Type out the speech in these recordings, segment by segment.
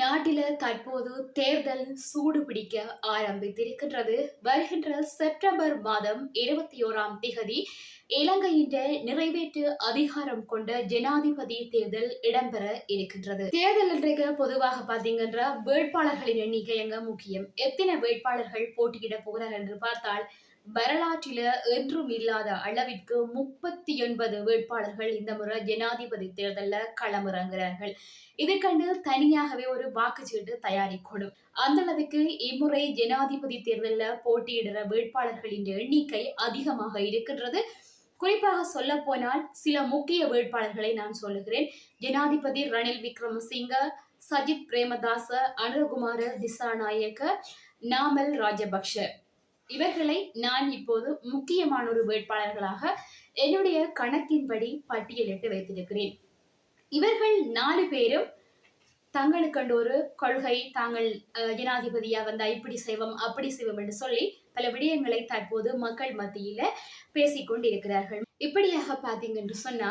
நாட்டில தற்போது தேர்தல் சூடு பிடிக்க ஆரம்பித்திருக்கின்றது. வருகின்ற செப்டம்பர் மாதம் இருபத்தி ஓராம் திகதி இலங்கையின் நிறைவேற்று அதிகாரம் கொண்ட ஜனாதிபதி தேர்தல் இடம்பெற இருக்கின்றது. தேர்தல் இன்றைக்கு பொதுவாக பாத்தீங்கன்னா வேட்பாளர்களின் எண்ணிக்கை எங்க முக்கியம். எத்தனை வேட்பாளர்கள் போட்டியிட போகிறார் என்று பார்த்தால் வரலாற்றில என்றும் இல்லாத அளவிற்கு முப்பத்தி ஒன்பது வேட்பாளர்கள் இந்த முறை ஜனாதிபதி தேர்தலில் களமிறங்குறார்கள். இதை கண்டு தனியாகவே ஒரு வாக்குச்சீட்டு தயாரிக்கணும். அந்த அளவுக்கு இம்முறை ஜனாதிபதி தேர்தலில் போட்டியிடுற வேட்பாளர்களின் எண்ணிக்கை அதிகமாக இருக்கின்றது. குறிப்பாக சொல்ல போனால் சில முக்கிய வேட்பாளர்களை நான் சொல்லுகிறேன். ஜனாதிபதி ரணில் விக்ரமசிங்க சஜித் பிரேமதாச அனுரகுமார திசாநாயக்க நாமல் ராஜபக்ஷ. இவர்களை நான் இப்போது முக்கியமான ஒரு வேட்பாளர்களாக என்னுடைய கணக்கின்படி பட்டியலிட்டு வைத்திருக்கிறேன். இவர்கள் நாலு பேரும் தங்களுக்கண்டு ஒரு கொள்கை தாங்கள் அஹ், ஜனாதிபதியா வந்தா இப்படி செய்வோம் அப்படி செய்வோம் என்று சொல்லி பல விடயங்களை தற்போது மக்கள் மத்தியில பேசிக்கொண்டிருக்கிறார்கள். இப்படியாக பாத்தீங்க என்று சொன்னா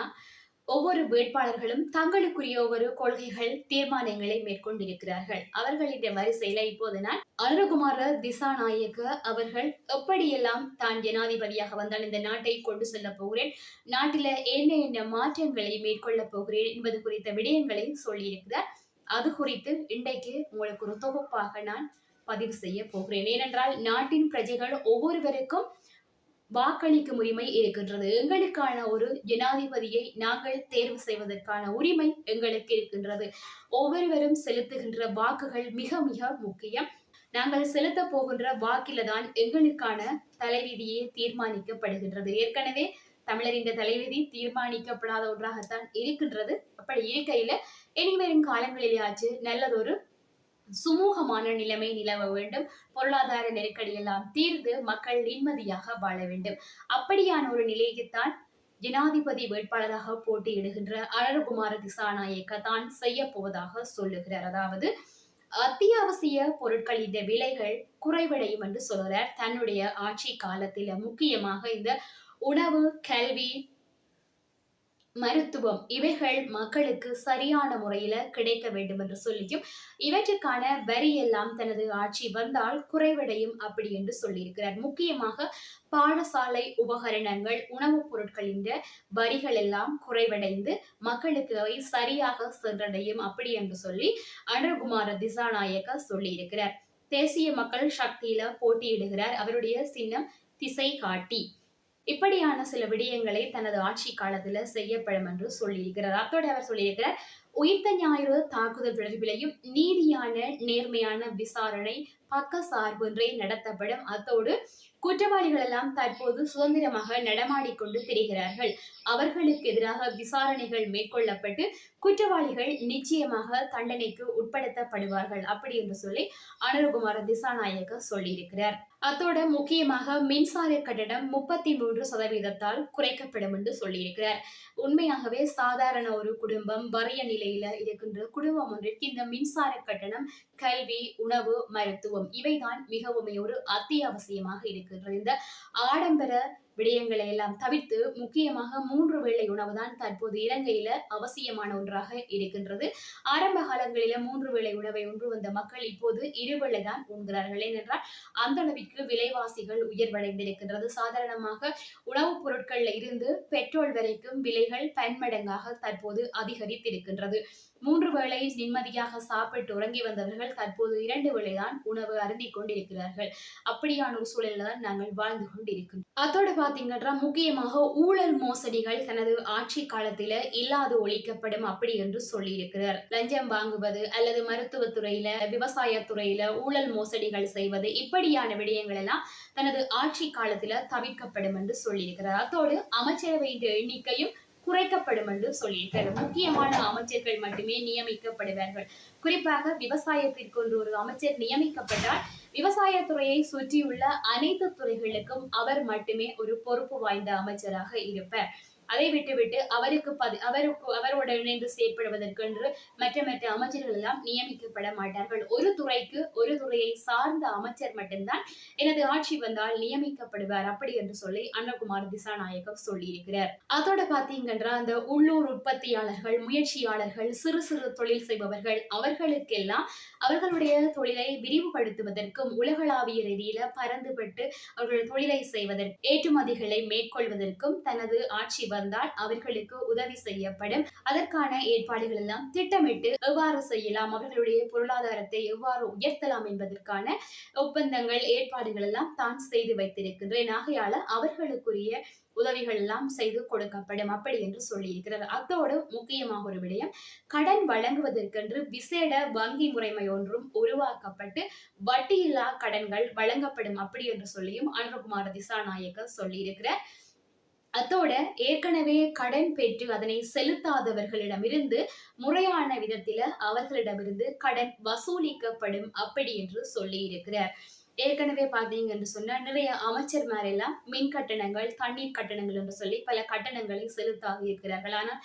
ஒவ்வொரு வேட்பாளர்களும் தங்களுக்குரிய ஒவ்வொரு கொள்கைகள் தீர்மானங்களை மேற்கொண்டிருக்கிறார்கள். அவர்களின் வரிசையில இப்போது நான் அனுரகுமார திசாநாயக்க அவர்கள் எப்படியெல்லாம் தான் ஜனாதிபதியாக வந்தால் இந்த நாட்டை கொண்டு செல்ல போகிறேன் நாட்டில என்ன என்ன மாற்றங்களை மேற்கொள்ள போகிறேன் என்பது குறித்த விடயங்களை சொல்லியிருக்கிறார். அது குறித்து இன்றைக்கு உங்களுக்கு ஒரு தொகுப்பாக நான் பதிவு செய்ய போகிறேன். ஏனென்றால் நாட்டின் பிரஜைகள் ஒவ்வொருவருக்கும் வாக்களிக்கும் உரிமை இருக்கின்றது. எங்களுக்கான ஒரு ஜனாதிபதியை நாங்கள் தேர்வு செய்வதற்கான உரிமை எங்களுக்கு இருக்கின்றது. ஒவ்வொருவரும் செலுத்துகின்ற வாக்குகள் மிக மிக முக்கியம். நாங்கள் செலுத்த போகின்ற வாக்கில தான் எங்களுக்கான தலைவிதியே தீர்மானிக்கப்படுகின்றது. ஏற்கனவே தமிழர் இந்த தலைவிதி தீர்மானிக்கப்படாத ஒன்றாகத்தான் இருக்கின்றது. அப்படி இருக்கையில இனிவரும் காலங்களிலேயாச்சு நல்லதொரு சுமூகமான நிலைமை நிலவ வேண்டும். பொருளாதார நெருக்கடி எல்லாம் தீர்ந்து மக்கள் நிம்மதியாக வாழ வேண்டும். அப்படியான ஒரு நிலையைத்தான் ஜனாதிபதி வேட்பாளராக போட்டியிடுகின்ற அழகுமார திசாநாயக்க தான் செய்ய போவதாக சொல்லுகிறார். அதாவது அத்தியாவசிய பொருட்களின் விலைகள் குறைவடையும் என்று சொல்கிறார் தன்னுடைய ஆட்சி காலத்தில் முக்கியமாக இந்த உணவு கல்வி மருத்துவம் இவைகள் மக்களுக்கு சரியான முறையில கிடைக்க வேண்டும் என்று சொல்லியும் இவற்றுக்கான வரி எல்லாம் தனது ஆட்சி வந்தால் குறைவடையும் அப்படி என்று சொல்லியிருக்கிறார். முக்கியமாக பாடசாலை உபகரணங்கள் உணவுப் பொருட்களின் வரிகள் எல்லாம் குறைவடைந்து மக்களுக்கு அவை சரியாக சென்றடையும் அப்படி என்று சொல்லி அனுகுமார திசாநாயக்க சொல்லியிருக்கிறார். தேசிய மக்கள் சக்தியில போட்டியிடுகிறார். அவருடைய சின்னம் திசை காட்டி. இப்படியான சில விடயங்களை தனது ஆட்சி காலத்துல செய்யப்படும் என்று சொல்லியிருக்கிறார். அத்தோடு அவர் சொல்லியிருக்கிறார் உயிர்த்த ஞாயிறு தாக்குதல் தொடர்பிலையும் நீதியான நேர்மையான விசாரணை பக்க சார்பின்றி நடத்தப்படும். அத்தோடு குற்றவாளிகள் எல்லாம் தற்போது சுதந்திரமாக நடமாடிக்கொண்டு திரிகிறார்கள். அவர்களுக்கு எதிராக விசாரணைகள் மேற்கொள்ளப்பட்டு குற்றவாளிகள் நிச்சயமாக தண்டனைக்கு உட்படுத்தப்படுவார்கள் அப்படி என்று சொல்லி அனுரகுமார திசாநாயக்க சொல்லியிருக்கிறார். அத்தோட முக்கியமாக மின்சார கட்டணம் முப்பத்தி மூன்று சதவீதத்தால் குறைக்கப்படும் என்று சொல்லியிருக்கிறார். உண்மையாகவே சாதாரண ஒரு குடும்பம் வறிய நிலையில இருக்கின்ற குடும்பம் ஒன்றிற்கு இந்த மின்சார கட்டணம் கல்வி உணவு மருத்துவம் இவைதான் மிகவும் ஒரு அத்தியாவசியமாக இருக்கின்றது. இந்த ஆடம்பர விடயங்களை எல்லாம் தவிர்த்து முக்கியமாக மூன்று வேளை உணவு தான் தற்போது இலங்கையில அவசியமான ஒன்றாக இருக்கின்றது. ஆரம்ப காலங்களில மூன்று வேளை உணவை உண்டு வந்த மக்கள் இப்போது இருவேளை தான் உண்கிறார்கள். ஏனென்றால் அந்த அளவிற்கு விலைவாசிகள் உயர்வடைந்திருக்கின்றது. சாதாரணமாக உணவுப் பொருட்கள்ல இருந்து பெட்ரோல் வரைக்கும் விலைகள் பன்மடங்காக தற்போது அதிகரித்திருக்கின்றது. மூன்று வேளை நிம்மதியாக சாப்பிட்டு உறங்கி வந்தவர்கள் தற்போது இரண்டு வேளைதான் உணவு அருந்தி கொண்டிருக்கிறார்கள். அப்படியான ஒரு சூழலில் தான் நாங்கள் வாழ்ந்து கொண்டிருக்கிறோம் அதோடு பார்த்தீங்கன்னா முக்கியமாக ஊழல் மோசடிகள் தனது ஆட்சி காலத்தில இல்லாது ஒழிக்கப்படும் அப்படி என்று சொல்லியிருக்கிறார். லஞ்சம் வாங்குவது அல்லது மருத்துவத்துறையில விவசாயத்துறையில ஊழல் மோசடிகள் செய்வது இப்படியான விடயங்கள் எல்லாம் தனது ஆட்சி காலத்தில தவிர்க்கப்படும் என்று சொல்லியிருக்கிறார். அத்தோடு அமைச்சரவையின் எண்ணிக்கையும் குறைக்கப்படும் என்று சொல்லியிருக்கிறார். முக்கியமான அமைச்சர்கள் மட்டுமே நியமிக்கப்படுவார்கள். குறிப்பாக விவசாயத்திற்கு ஒன்று ஒரு அமைச்சர் நியமிக்கப்பட்டால் விவசாயத்துறையை சுற்றியுள்ள அனைத்து துறைகளுக்கும் அவர் மட்டுமே ஒரு பொறுப்பு வாய்ந்த அமைச்சராக இருப்பார். அதை விட்டுவிட்டு அவருக்கு பதி அவருக்கு அவரோட இணைந்து செயற்படுவதற்கென்று மற்ற மற்ற அமைச்சர்கள் எல்லாம் நியமிக்கப்பட மாட்டார்கள். ஒரு துறைக்கு ஒரு துறையை சார்ந்த அமைச்சர் மட்டும்தான் எனது ஆட்சி வந்தால் நியமிக்கப்படுவார் அப்படி என்று சொல்லி அன்னகுமார் திசாநாயகம் சொல்லியிருக்கிறார். அதோட பாத்தீங்கன்னா அந்த உள்ளூர் உற்பத்தியாளர்கள் முயற்சியாளர்கள் சிறு சிறு தொழில் செய்பவர்கள் அவர்களுக்கெல்லாம் அவர்களுடைய தொழிலை விரிவுபடுத்துவதற்கும் உலகளாவிய ரீதியில பறந்துபட்டு அவர்கள் தொழிலை செய்வதற்கு ஏற்றுமதிகளை மேற்கொள்வதற்கும் தனது ஆட்சி வந்தால் அவர்களுக்கு உதவி செய்யப்படும். அதற்கான ஏற்பாடுகள் எல்லாம் திட்டமிட்டு எவ்வாறு செய்யலாம்? அவர்களுடைய பொருளாதாரத்தை எவ்வாறு உயர்த்தலாம் என்பதற்கான ஒப்பந்தங்கள் ஏற்பாடுகள் எல்லாம் தான் செய்து வைத்திருக்கின்றேன் ஆகையால அவர்களுக்குரிய உதவிகள் எல்லாம் செய்து கொடுக்கப்படும் அப்படி என்று சொல்லியிருக்கிறார். அத்தோடு முக்கியமாக ஒரு விடயம் கடன் வழங்குவதற்கென்று விசேட வங்கி முறைமை ஒன்றும் உருவாக்கப்பட்டு வட்டியில்லா கடன்கள் வழங்கப்படும் அப்படி என்று சொல்லியும் அனுரகுமார திசாநாயக்கர் சொல்லியிருக்கிறார். அதோட ஏற்கனவே கடன் பெற்று அதனை செலுத்தாதவர்களிடமிருந்து முறையான விதத்தில அவர்களிடமிருந்து கடன் வசூலிக்கப்படும் அப்படி என்று சொல்லி இருக்கிறார் ஏற்கனவே பார்த்தீங்க என்று சொன்னா நிறைய அமைச்சர் எல்லாம் மின் கட்டணங்கள் தண்ணீர் கட்டணங்கள் என்று சொல்லி பல கட்டணங்களை செலுத்தாகி இருக்கிறார்கள் ஆனால்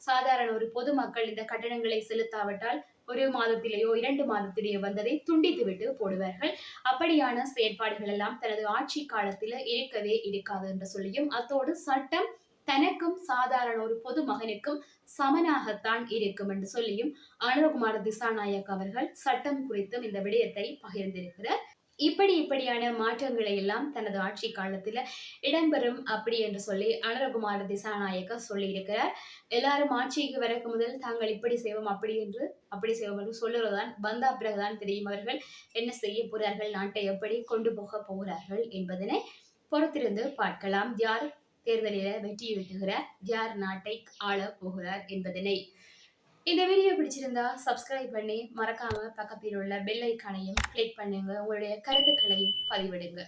சாதாரண ஒரு பொதுமக்கள் இந்த கட்டணங்களை செலுத்தாவிட்டால் ஒரு மாதத்திலேயோ இரண்டு மாதத்திலேயோ வந்ததை துண்டித்து விட்டு போடுவார்கள். அப்படியான செயற்பாடுகள் எல்லாம் தனது ஆட்சி காலத்தில் இருக்கவே இருக்காது என்று சொல்லியும் அத்தோடு சட்டம் தனக்கும் சாதாரண ஒரு பொது மகனுக்கும் சமனாகத்தான் இருக்கும் என்று சொல்லியும் அனுரகுமார் திசாநாயக் அவர்கள் சட்டம் குறித்தும் இந்த விடயத்தை பகிர்ந்திருக்கிறார். இப்படி இப்படியான மாற்றங்களை எல்லாம் தனது ஆட்சி காலத்துல இடம்பெறும் அப்படி என்று சொல்லி அனரகுமார் திசாநாயக்கர் சொல்லியிருக்கிறார். எல்லாரும் ஆட்சிக்கு வரக்கு முதல் தாங்கள் இப்படி செய்வோம் அப்படி என்று அப்படி செய்வோம் என்று சொல்லுறதுதான். வந்தா பிறகுதான் தெரியும் அவர்கள் என்ன செய்ய போகிறார்கள் நாட்டை எப்படி கொண்டு போக போகிறார்கள் என்பதனை பொறுத்திருந்து பார்க்கலாம். யார் தேர்தலில வெற்றி வெட்டுகிறார் யார் நாட்டை ஆள போகிறார் என்பதனை. இந்த வீடியோ பிடிச்சிருந்தா சப்ஸ்கிரைப் பண்ணி மறக்காம பக்கத்தில் உள்ள பெல் ஐக்கானையும் கிளிக் பண்ணுங்க. உங்களுடைய கருத்துக்களையும் பதிவிடுங்க.